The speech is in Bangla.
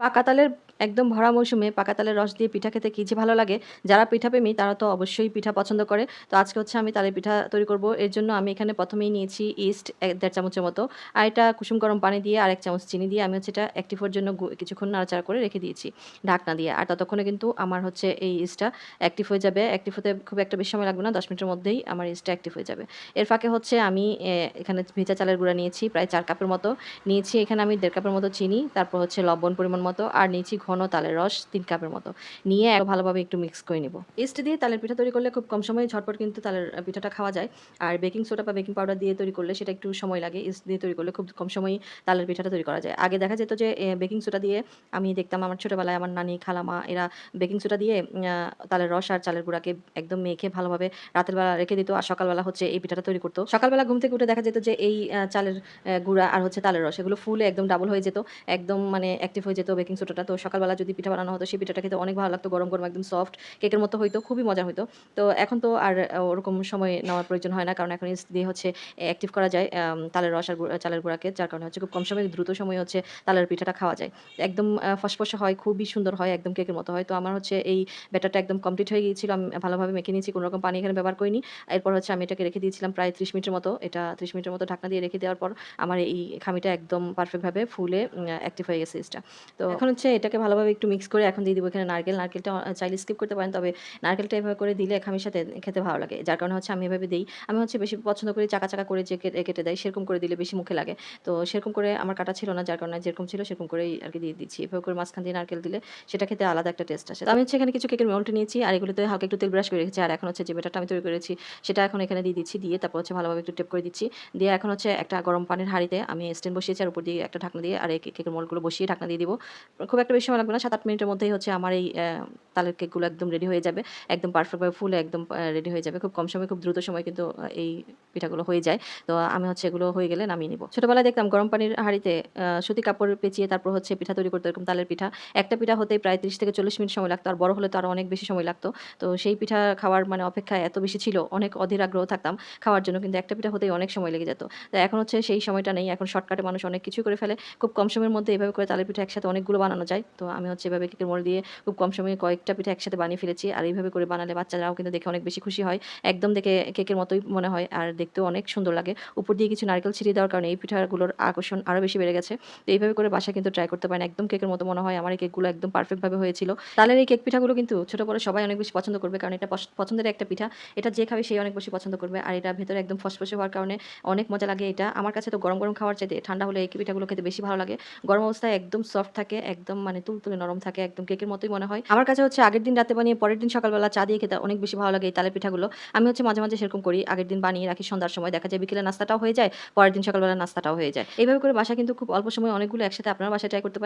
পাকা তালের একদম ভরা মৌসুমে পাকা তালের রস দিয়ে পিঠা খেতে কী যে ভালো লাগে, যারা পিঠা প্রেমী তারা তো অবশ্যই পিঠা পছন্দ করে। তো আজকে হচ্ছে আমি তালের পিঠা তৈরি করব। এর জন্য আমি এখানে প্রথমেই নিয়েছি ইস্ট এক, দেড় চামচের মতো। আর এটা কুসুম গরম পানি দিয়ে আর এক চামচ চিনি দিয়ে আমি হচ্ছে এটা অ্যাক্টিভের জন্য কিছুক্ষণ নাড়াচাড়া করে রেখে দিয়েছি ঢাকনা দিয়ে। আর ততক্ষণে কিন্তু আমার হচ্ছে এই ইস্টটা অ্যাক্টিভ হয়ে যাবে। অ্যাক্টিভ হতে খুব একটা বেশি সময় লাগবে না, দশ মিনিটের মধ্যেই আমার ইস্টটা অ্যাক্টিভ হয়ে যাবে। এর ফাঁকে হচ্ছে আমি এখানে ভেজা চালের গুঁড়া নিয়েছি, প্রায় চার কাপের মতো। নিয়েছি এখানে আমি দেড় কাপের মতো চিনি, তারপর হচ্ছে লবণ পরিমাণ মতো। আর নিয়েছি ঘন তালের রস তিন কাপের মতো। নিয়ে ভালোভাবে একটু মিক্স করে নিব। ইস্ট দিয়ে তালের পিঠা তৈরি করলে খুব কম সময়ে ঝটপট কিন্তু তালের পিঠাটা খাওয়া যায়। আর বেকিং সোডা বা বেকিং পাউডার দিয়ে তৈরি করলে সেটা একটু সময় লাগে। ইস্ট দিয়ে তৈরি করলে খুব কম সময়ে তালের পিঠাটা তৈরি করা যায়। আগে দেখা যেত যে বেকিং সোডা দিয়ে আমি দেখতাম আমার ছোটোবেলায় আমার নানি, খালামা এরা বেকিং সোডা দিয়ে তালের রস আর চালের গুঁড়াকে একদম মেখে ভালোভাবে রাতের বেলা রেখে দিত আর সকালবেলা হচ্ছে এই পিঠাটা তৈরি করতো। সকালবেলা ঘুম থেকে উঠে দেখা যেত যে, এই চালের গুঁড়া আর হচ্ছে তালের রস এগুলো ফুলে একদম ডাবল হয়ে যেত। একদম মানে অ্যাক্টিভ হয়ে যেত বেকিং সোডাটা তো সকালবেলা যদি পিঠা বানানো হতো, সেই পিঠাটা খেতে অনেক ভালো লাগতো। গরম গরম একদম সফট কেকের মতো হইতো, খুবই মজা হইতো। তো এখন তো আর ওরকম সময় নেওয়ার প্রয়োজন হয় না, কারণ এখন ইস্ট দিয়ে হচ্ছে অ্যাক্টিভ করা যায় তালের রস আর চালের গুঁড়াকে, যার কারণে হচ্ছে খুব কম সময়ে দ্রুত সময়ে হচ্ছে তালের পিঠাটা খাওয়া যায়। একদম ফসফসে হয়, খুবই সুন্দর হয়, একদম কেকের মতো হয়। তো আমার হচ্ছে এই ব্যাটারটা একদম কমপ্লিট হয়ে গিয়েছিল, আমি ভালোভাবে মেখে নিয়েছি, কোনো রকম পানি এখানে ব্যবহার করিনি। এরপর হচ্ছে আমি এটাকে রেখে দিয়েছিলাম প্রায় ত্রিশ মিনিটের মতো। এটা ত্রিশ মিনিটের মতো ঢাকনা দিয়ে রেখে দেওয়ার পর আমার এই খামিটা একদম পারফেক্টভাবে ফুলে অ্যাক্টিভ হয়ে গেছে ইস্টটা তো এখন হচ্ছে এটাকে ভালোভাবে একটু মিক্স করে এখন দিয়ে দিব। এখানে নারকেল, নারকেলটা চাইলে স্কিপ করতে পারেন, তবে নারকেলটা এভাবে করে দিলে খামির সাথে খেতে ভালো লাগে। যার কারণে হচ্ছে আমি এভাবে দিই। আমি হচ্ছে বেশি পছন্দ করি চাকা চাকা করে যে কেটে দেয়, সেরকম করে দিলে বেশি মুখে লাগে। তো সেরকম করে আমার কাটা ছিল না, যার কারণে যেরকম ছিল সেরকম করেই আর কি দিয়ে দিচ্ছি। এভাবে করে মাঝখান দিয়ে নারকেল দিলে সেটা খেতে আলাদা একটা টেস্ট আসে। আমি হচ্ছে এখানে কিছু কেকের মোল্ট নিয়েছি আর এগুলোতে হালকা একটু তেল ব্রাশ করে রেখেছি। আর এখন হচ্ছে যে ব্যাটারটা আমি তৈরি করেছি সেটা এখন এখানে দিয়ে দিচ্ছি। দিয়ে তারপর হচ্ছে ভালোভাবে একটু টেপ করে দিচ্ছি। দিয়ে এখন হচ্ছে একটা গরম পানির হাঁড়িতে আমি স্ট্যান্ড বসিয়েছি আর উপর দিয়ে একটা ঢাকনা দিয়ে আর এই কেকের মোলগুলো বসিয়ে ঢাকনা দিয়ে দিব। খুব একটা বেশি সময় লাগবে না সাত আট মিনিটের মধ্যেই হচ্ছে আমার এই তালের কেকগুলো একদম রেডি হয়ে যাবে। একদম পারফেক্টভাবে ফুলে একদম রেডি হয়ে যাবে। খুব কম সময়, খুব দ্রুত সময় কিন্তু এই পিঠাগুলো হয়ে যায়। তো আমি হচ্ছে এগুলো হয়ে গেলে নামিয়ে নিব। ছোটবেলায় দেখতাম গরম পানির হাঁড়িতে সুতি কাপড় পেঁচিয়ে তারপর হচ্ছে পিঠা তৈরি করতে এরকম তালের পিঠা। একটা পিঠা হতে প্রায় তিরিশ থেকে চল্লিশ মিনিট সময় লাগতো। আর বড় হলে তো আরও অনেক বেশি সময় লাগতো। তো সেই পিঠা খাওয়ার মানে অপেক্ষায় এত বেশি ছিল, অনেক অধীর আগ্রহ থাকতাম খাওয়ার জন্য। কিন্তু একটা পিঠা হতেই অনেক সময় লেগে যেত। তো এখন হচ্ছে সেই সময়টা নেই। এখন শর্টকাটে মানুষ অনেক কিছু করে ফেলে। খুব কম সময়ের মধ্যে এভাবে করে তালের পিঠা একসাথে অনেকগুলো বানানো যায়। তো আমি হচ্ছে এভাবে কেকের মোড় দিয়ে খুব কম সময়ে কয়েকটা পিঠা একসাথে বানিয়ে ফেলেছি। আর এইভাবে করে বানালে বাচ্চারাও কিন্তু দেখে অনেক বেশি খুশি হয়। একদম দেখে কেকের মতোই মনে হয়। আর দেখতেও অনেক সুন্দর লাগে। উপর দিয়ে কিছু নারকেল ছিটিয়ে দেওয়ার কারণে এই পিঠাগুলোর আকর্ষণ আরও বেশি বেড়ে গেছে। তো এইভাবে করে বাসা কিন্তু ট্রাই করতে পারেন। একদম কেকের মতো মনে হয়। আমার এই কেকগুলো একদম পারফেক্টভাবে হয়েছিল। তালের এই কেক পিঠাগুলো কিন্তু ছোটো বড় সবাই অনেক বেশি পছন্দ করবে। কারণ এটা পছ- পছন্দের একটা পিঠা। এটা যে খাবে সেই অনেক বেশি পছন্দ করবে। আর এটা ভেতরে একদম ফসফসে হওয়ার কারণে অনেক মজা লাগে এটা। আমার কাছে তো গরম গরম খাওয়ার চাইতে ঠান্ডা হলে এই পিঠাগুলো খেতে বেশি ভালো লাগে। গরম অবস্থায় একদম সফট থাকে, একদম মানে তুলতুলে নরম থাকে, একদম কেকের মতোই মনে হয়। আমার কাছে হচ্ছে আগের দিন রাতে বানিয়ে, পরের দিন সকালবেলা চা দিয়ে খেতে অনেক বেশি ভালো লাগে এই তালের পিঠাগুলো। আমি হচ্ছে মাঝে মাঝে সেরকম করি, আগের দিন বানিয়ে রাখি সন্ধ্যার সময়। দেখা যায় বিকেলে নাস্তাটাও হয়ে যায়, পরের দিন সকালবেলা নাস্তাটাও হয়ে যায়। এইভাবে করে বাসা কিন্তু খুব অল্প সময় অনেকগুলো একসাথে আপনার বাসায় ট্রাই করতে